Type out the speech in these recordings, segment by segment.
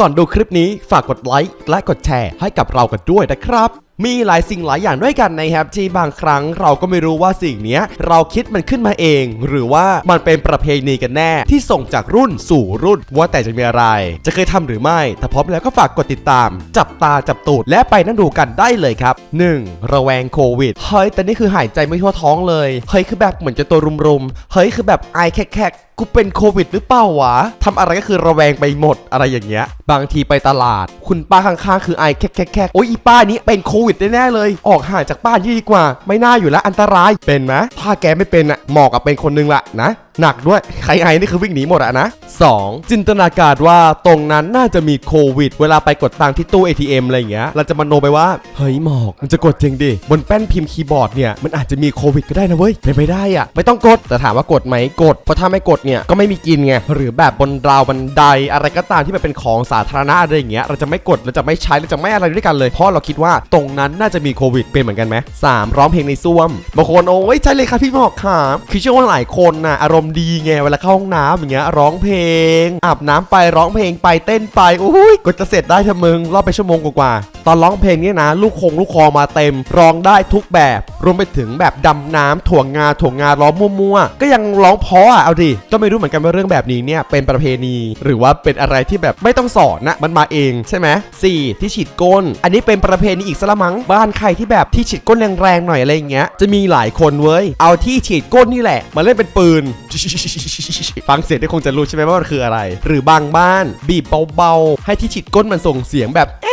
ก่อนดูคลิปนี้ฝากกดไลค์และกดแชร์ให้กับเรากันด้วยนะครับ มีหลายสิ่งหลายอย่างด้วยกันนะครับที่บางครั้งเราก็ไม่รู้ว่าสิ่งนี้เราคิดมันขึ้นมาเอง หรือว่ามันเป็นประเพณีกันแน่ ที่ส่งจากรุ่นสู่รุ่น ว่าแต่จะมีอะไร จะเคยทำหรือไม่ ถ้าพร้อมแล้วก็ฝากกดติดตาม จับตาจับตูดและไปนั่งดูกันได้เลยครับ 1. ระแวงโควิดเฮ้ยแต่นี่คือหายใจไม่ทั่วท้องเลยเฮ้ยคือแบบเหมือนจะตัวรุมๆเฮ้ยคือแบบไอแคกๆกูเป็นโควิดหรือเปล่าวะทำอะไรก็คือระแวงไปหมดอะไรอย่างเงี้ย บางทีไปตลาด คุณป้าข้างๆ คือไอแคกแคกแคกโอ้ยอีป้านี้เป็นโควิดแน่ๆเลย ออกห่างจากบ้านยี่ดีกว่า ไม่น่าอยู่แล้วอันตรายเป็นไหมถ้าแกไม่เป็นอะหมอกับเป็นคนนึงละนะหนักด้วยใครไอนี่คือวิ่งหนีหมดอะนะ 2. จินตนาการว่าตรงนั้นน่าจะมีโควิด เวลาไปกดตังที่ตู้ ATM อะไรอย่างเงี้ย เราจะมโนไปว่า เฮ้ยหมอกมันจะกดจริงดิ บนแป้นพิมพ์คีย์บอร์ดเนี่ย มันอาจจะมีโควิดก็ได้นะเว้ย เป็นไปได้อะไม่ต้องกด แต่ถามว่ากดไหมกด เพราะถ้าไม่กดเนี่ย ก็ไม่มีกินไง หรือแบบบนราวบันไดอะไรก็ตามที่มันเป็นของสาธารณะอะไรอย่างเงี้ย เราจะไม่กด เราจะไม่ใช้ เราจะไม่อะไรด้วยกันเลย เพราะเราคิดว่าตรงนั้นน่าจะมีโควิดเป็นเหมือนกันไหมสามร้องเพลงในซ่วม บางคนโอ้ยใช่เลยค่ะพี่หมอกครับคือเชื่อว่าหลายคนน่ะอารมณ์ดีไงเวลาเข้าห้องน้ำอย่างเงี้ยร้องเพลงอาบน้ำไปร้องเพลงไปเต้นไปอุ้ยก็จะเสร็จได้เถอะมึงรอบไปชั่วโมงกว่าๆตอนร้องเพลงเนี่ยนะ ลูกคงลูกคอมาเต็ม ร้องได้ทุกแบบ รวมไปถึงแบบดำน้ำถ่วงงาถ่วงงาร้องมั่วๆก็ยังร้องเพราะอะเอาดิก็ไม่รู้เหมือนกันว่าเรื่องแบบนี้เนี่ยเป็นประเพณี หรือว่าเป็นอะไรที่แบบไม่ต้องสอนนะมันมาเองใช่ไหมสี่ที่ฉีดก้น อันนี้เป็นประเพณีอีกสละมั้งบ้านใครที่แบบที่ฉีดก้นแรงๆหน่อยอะไรอย่างเงี้ยจะมีหลายคนเว้ยเอาที่ฉีดก้นนี่แหละมาเล่นเป็นปืน ฟังเสียงได้คงจะรู้ใช่ไหมว่ามันคืออะไร หรือบางบ้านบีบเบาๆ ให้ที่ฉีดก้นมันส่งเสียงแบบอ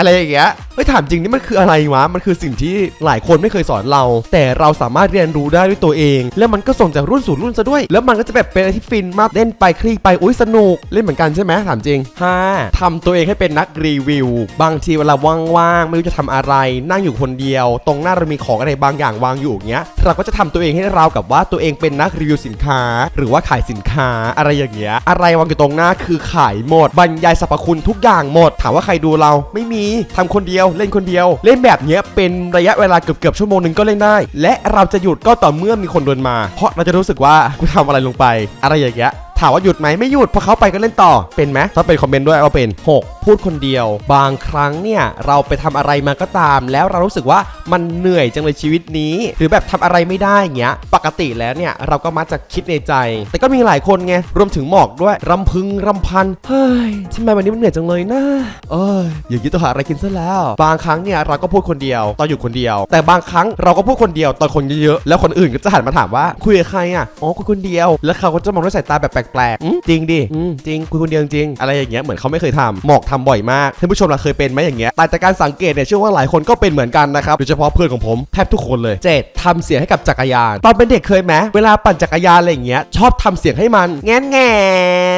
ะไรอย่างเงี้ยเฮ้ยถามจริงนี่มันคืออะไรวะ มันคือสิ่งที่หลายคนไม่เคยสอนเรา แต่เราสามารถเรียนรู้ได้ด้วยตัวเอง แล้วมันก็ส่งจากรุ่นสู่รุ่นซะด้วย แล้วมันก็จะแบบเป็นอะไรที่ฟินมากเล่นไปคลี่ไปอุ้ยสนุกเล่นเหมือนกันใช่ไหมถามจริง 5. ทำตัวเองให้เป็นนักรีวิว บางทีเวลาว่างๆไม่รู้จะทำอะไร นั่งอยู่คนเดียว ตรงหน้าเรามีของอะไรบางอย่างวางอยู่อย่างเงี้ยเราก็จะทำตัวเองให้เราวกับว่าตัวเองเป็นนักรีวิวสินค้า หรือว่าขายสินค้าอะไรอย่างเงี้ยอะไรวางอยู่ตรงหน้าคือขายหมดบรรยายสรรพคุณทุกอย่างหมด ถามว่าใครดูเราไม่มีทำคนเดียวเล่นคนเดียว เล่นแบบเนี้ยเป็นระยะเวลาเกือบเกือบชั่วโมงหนึ่งก็เล่นได้ และเราจะหยุดก็ต่อเมื่อมีคนเดินมา เพราะเราจะรู้สึกว่ากูทำอะไรลงไป อะไรอย่างเงี้ยถามว่าหยุดไหมไม่หยุดพอเขาไปก็เล่นต่อเป็นไหมถ้าเป็นคอมเมนต์ด้วยว่าเป็น 6พูดคนเดียว บางครั้งเนี่ยเราไปทำอะไรมาก็ตาม แล้วเรารู้สึกว่ามันเหนื่อยจังเลยชีวิตนี้ หรือแบบทำอะไรไม่ได้อย่างเงี้ย ปกติแล้วเนี่ยเราก็มักจะคิดในใจ แต่ก็มีหลายคนไงรวมถึงหมอกด้วยรำพึงรำพันเฮ้ยทำไมวันนี้มันเหนื่อยจังเลยนะเอ้ยอย่างนี้ต้องหาอะไรกินซะแล้ว บางครั้งเนี่ยเราก็พูดคนเดียวตอนอยู่คนเดียว แต่บางครั้งเราก็พูดคนเดียวตอนคนเยอะๆแล้วคนอื่นก็จะหันมาถามว่าคุยกับใครอะอ๋อคุยคนเดียว แล้วเขาก็จะมองด้วยสายตาแบบแปลกๆจริงดิจริงคุยคนเดียวจริงอะไรอย่างเงี้ยเหมือนเขาไม่เคยทำหมอกทำบ่อยมากท่านผู้ชมเราเคยเป็นไหมอย่างเงี้ยแต่จากการสังเกตเนี่ยเชื่อว่าหลายคนก็เป็นเหมือนกันนะครับโดยเฉพาะเพื่อนของผมแทบทุกคนเลยเจ็ดทำเสียงให้กับจักรยาน ตอนเป็นเด็กเคยไหมเวลาปั่นจักรยานอะไรอย่างเงี้ยชอบทำเสียงให้มันแงนแง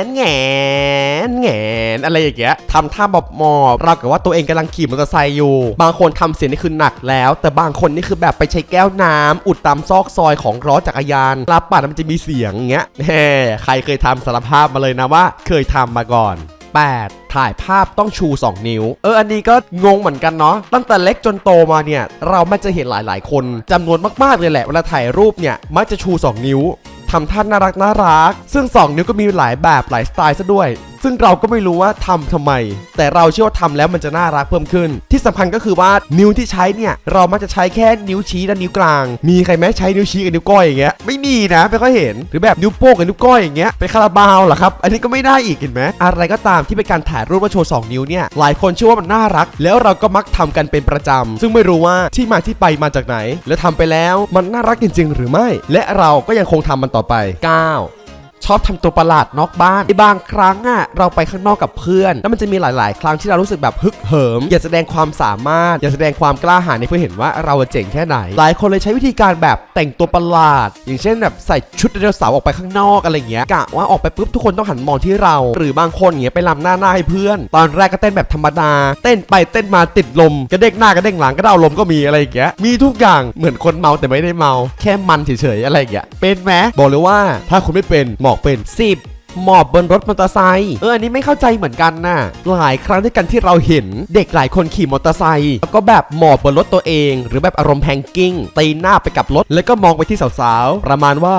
นแงนแงนอะไรอย่างเงี้ยทำท่าแบบมอบเรากับว่าตัวเองกำลังขี่มอเตอร์ไซค์อยู่ บางคนทำเสียงนี่คือหนักแล้ว แต่บางคนนี่คือแบบไปใช้แก้วน้ำอุดตามซอกซอยของล้อจักรยานลาปั่นมันจะมีเสียงเงี้ยแฮใครเคยทำสารภาพมาเลยนะว่า เคยทำมาก่อน 8. ถ่ายภาพต้องชู 2 นิ้ว เอออันนี้ก็งงเหมือนกันเนาะตั้งแต่เล็กจนโตมาเนี่ย เรามักจะเห็นหลายๆ คนจำนวนมากๆเลยแหละเวลาถ่ายรูปเนี่ยมักจะชู 2 นิ้วทำท่าน่ารักน่ารัก ซึ่ง 2 นิ้วก็มีหลายแบบหลายสไตล์ซะด้วย ซึ่งเราก็ไม่รู้ว่าทำทำไม แต่เราเชื่อว่าทำแล้วมันจะน่ารักเพิ่มขึ้น ที่สำคัญก็คือว่านิ้วที่ใช้เนี่ย เรามักจะใช้แค่นิ้วชี้และนิ้วกลาง มีใครไหมใช้นิ้วชี้กับนิ้วก้อยอย่างเงี้ยไม่มีนะไม่ค่อยเห็นหรือแบบนิ้วโป้งกับนิ้วก้อยอย่างเงี้ยเป็นคาราบาวเหรอครับอันนี้ก็ไม่ได้อีกเห็นไหมอะไรก็ตามที่เป็นการถ่ายรูปว่าโชว์2นิ้วเนี่ยหลายคนเชื่อว่ามันน่ารัก แล้วเราก็มักทำกันเป็นประจำซึ่งไม่รู้ว่าที่มาที่ไปมาจากไหน และทำไปแล้วมันน่ารักจริง ๆ หรือไม่ และเราก็ยังคงทำมันต่อไป 9 ชอบทำตัวประหลาดนอกบ้านในบางครั้งอะเราไปข้างนอกกับเพื่อน แล้วมันจะมีหลาย ๆ ครั้งที่เรารู้สึกแบบฮึกเหิม อยากแสดงความสามารถ อยากแสดงความกล้าหาญให้เพื่อนเห็นว่าเราเจ๋งแค่ไหน หลายคนเลยใช้วิธีการแบบแต่งตัวประหลาด อย่างเช่นแบบใส่ชุดไดโนเสาร์ออกไปข้างนอกอะไรเงี้ยกะว่าออกไปปุ๊บทุกคนต้องหันมองที่เรา หรือบางคนอย่างเงี้ยไปลำหน้าหน้าให้เพื่อน ตอนแรกก็เต้นแบบธรรมดา เต้นไปเต้นมาติดลมกระเด้งหน้ากระเด้งหลังกระเด้าลมก็มีอะไรอย่างเงี้ยมีทุกอย่างเหมือนคนเมาแต่ไม่ได้เมา แค่มันเฉยๆอะไรอย่างเงี้ยเป็นไหมบอกเลยว่าถ้าคุณไม่เป็นหมอกเป็น 10หมอบบนรถมอเตอร์ไซค์เอออันนี้ไม่เข้าใจเหมือนกันน่ะ หลายครั้งด้วยกันที่เราเห็นเด็กหลายคนขี่มอเตอร์ไซค์แล้วก็แบบหมอบบนรถตัวเอง หรือแบบอารมณ์แพงกิ้งตีหน้าไปกับรถ แล้วก็มองไปที่สาวๆ ประมาณว่า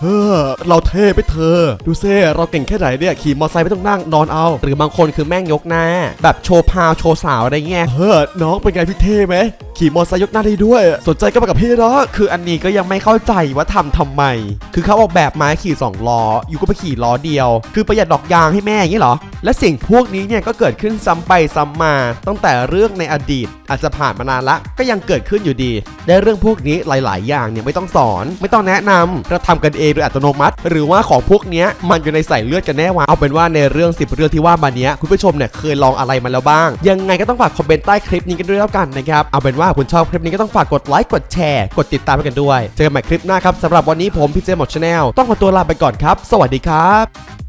เออเราเท่ไปเธอ ดูเซ่เราเก่งแค่ไหนเนี่ยขี่มอเตอร์ไซค์ไม่ต้องนั่งนอนเอา หรือบางคนคือแม่งยกหน้า แบบโชว์พาวโชว์สาวอะไรเงี้ยเฮ้อน้องเป็นไงพี่เท่ไหมขี่มอเตอร์ไซค์ยกหน้าได้ด้วย สนใจก็มากับพี่เนาะคืออันนี้ก็ยังไม่เข้าใจว่าทำทำไม คือเขาออกแบบมาขี่ 2 ล้อ อยู่ก็ไปขี่ล้อเดียว คือประหยัดดอกยางให้แม่อย่างนี้เหรอ และสิ่งพวกนี้เนี่ยก็เกิดขึ้นซ้ำไปซ้ำมา ตั้งแต่เรื่องในอดีต อาจจะผ่านมานานละ ก็ยังเกิดขึ้นอยู่ดีและเรื่องพวกนี้หลาย ๆ อย่างเนี่ยไม่ต้องสอน ไม่ต้องแนะนำเราทำกันเองโดยอัตโนมัติ หรือว่าของพวกนี้มันอยู่ในสายเลือดกันแน่วะเอาเป็นว่าในเรื่อง 10 เรื่องที่ว่ามาเนี้ยคุณผู้ชมเนี่ยเคยลองอะไรมาแล้วบ้าง ยังไงก็ต้องฝากคอมเมนต์ใต้คลิปนี้กันด้วยแล้วกันนะครับเอาเป็นว่าาคุณชอบคลิปนี้ก็ต้องฝากกดไลค์กดแชร์ กดติดตามให้กันด้วย เจอกันใหม่คลิปหน้าครับสำหรับวันนี้ผมพี่เจหมดชาแนลต้องขอตัวลาไปก่อนครับ สวัสดีครับ